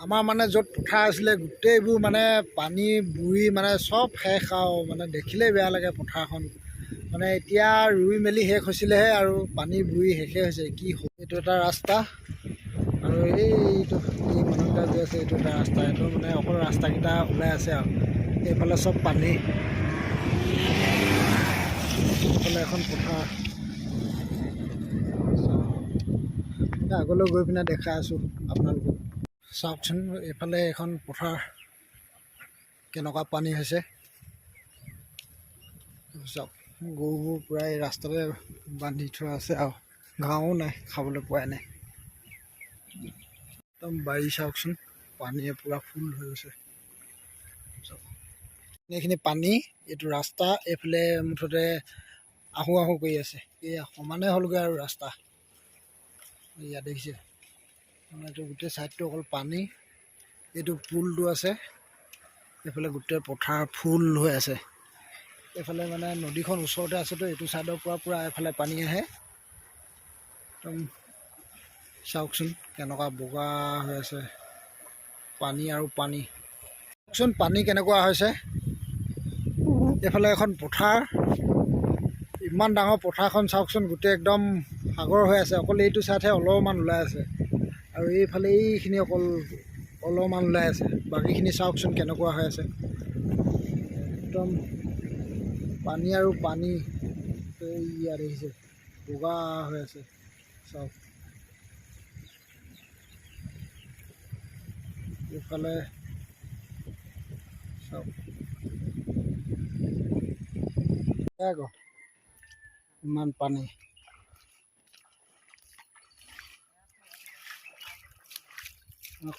আমাৰ মানে য'ত পথাৰ আছিলে গোটেইবোৰ মানে পানী বুৰি মানে চব শেষ আৰু মানে দেখিলেই বেয়া লাগে পথাৰখন। মানে এতিয়া ৰুই মেলি শেষ হৈছিলেহে আৰু পানী বুৰি শেষেই হৈছে। কি হ'ব এইটো এটা ৰাস্তা। আৰু এইটো এই মানুহকেইটা যে আছে এইটো এটা ৰাস্তা। এইটো মানে অকল ৰাস্তাকেইটা ওলাই আছে আৰু। এইফালে চব পানী। এইফালে এখন পথাৰ। আগলৈ গৈ পিনে দেখাই আছোঁ আপোনালোকক। চাওকচোন, এইফালে এখন পথাৰ কেনেকুৱা পানী হৈছে। চাওক, গৰুবোৰ প্ৰায় ৰাস্তাতে বান্ধি থোৱা আছে আৰু ঘাঁহো নাই, খাবলৈ পোৱাই নাই। একদম বাৰী চাওকচোন, পানীয়ে পূৰা ফুল হৈ গৈছে। এইখিনি পানী, এইটো ৰাস্তা, এইফালে মুঠতে আহোঁ আহোঁ কৰি আছে। এয়া সমানে হ'লগৈ আৰু ৰাস্তা। ইয়াত দেখিছে। মানে এইটো গোটেই ছাইডটো অকল পানী এইটো পুলটো আছে। এইফালে গোটেই পথাৰ ফুল হৈ আছে। এইফালে মানে নদীখন ওচৰতে আছেতো এইটো ছাইডৰ পৰা পূৰা এইফালে পানী আহে। একদম চাওকচোন কেনেকুৱা বগা হৈ আছে। পানী আৰু পানী। চাওকচোন পানী কেনেকুৱা হৈছে। এইফালে এখন পথাৰ। ইমান ডাঙৰ পথাৰখন চাওকচোন গোটেই একদম সাগৰ হৈ আছে। অকল এইটো ছাইডহে অলপমান ওলাই আছে। আৰু এইফালে এইখিনি অকল অলপমান ওলাই আছে। বাকীখিনি চাওকচোন কেনেকুৱা হৈ আছে। একদম পানী আৰু পানী। ইয়াত দেখিছে, বগা হৈ আছে চাওক। এইফালে চাওক। আকৌ, ইমান পানী। no